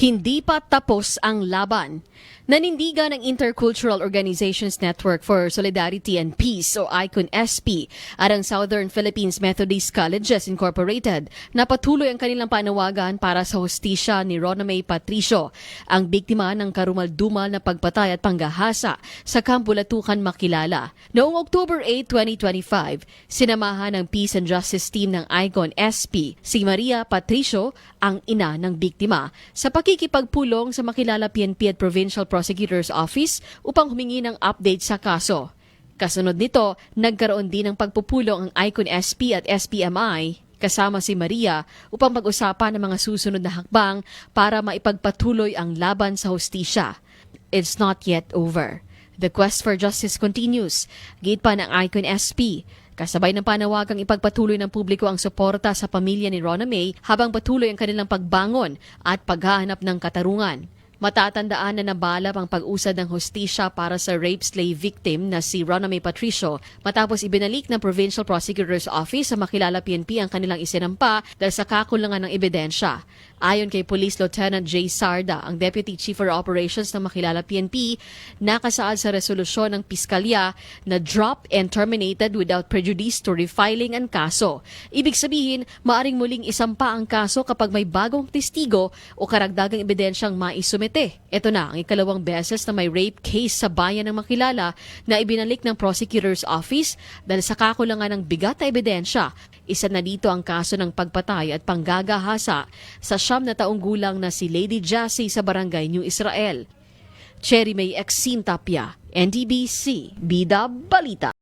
Hindi pa tapos ang laban. Nanindigan ng Intercultural Organizations Network for Solidarity and Peace o ICON SP at ang Southern Philippines Methodist Colleges Incorporated na patuloy ang kanilang panawagan para sa hostisya ni Rona May Patricio, ang biktima ng karumaldumal na pagpatay at panggahasa sa Campo Latucan Makilala. Noong October 8, 2025, sinamahan ng Peace and Justice Team ng ICON SP si Maria Patricio, ang ina ng biktima, sa pakikipagpulong sa Makilala PNP at Provincial Prosecutor's Office upang humingi ng update sa kaso. Kasunod nito, nagkaroon din ng pagpupulong ang ICON SP at SPMI kasama si Maria upang pag-usapan ang mga susunod na hakbang para maipagpatuloy ang laban sa hostisya. It's not yet over. The quest for justice continues. Gate pa ng ICON SP. Kasabay ng panawagang ipagpatuloy ng publiko ang suporta sa pamilya ni Rona May habang patuloy ang kanilang pagbangon at paghahanap ng katarungan. Matatandaan na nabalap ang pag-usad ng hostisya para sa rape slave victim na si Rona May Patricio matapos ibinalik ng Provincial Prosecutor's Office sa makilala PNP ang kanilang isinampa dahil sa kakulangan ng ebidensya. Ayon kay Police Lieutenant J. Sarda, ang Deputy Chief for Operations ng makilala PNP, nakasaad sa resolusyon ng Piskalya na drop and terminated without prejudice to refiling ang kaso. Ibig sabihin, maaring muling isampa ang kaso kapag may bagong testigo o karagdagang ebidensyang maisumite. Ito na ang ikalawang beses na may rape case sa bayan ng makilala na ibinalik ng prosecutor's office dahil sa kakulangan ng bigat na ebidensya. Isa na dito ang kaso ng pagpatay at panggagahasa sa siyam na taong gulang na si Lady Jassy sa barangay New Israel. Cherry May Exin Tapia, NDBC, Bida Balita.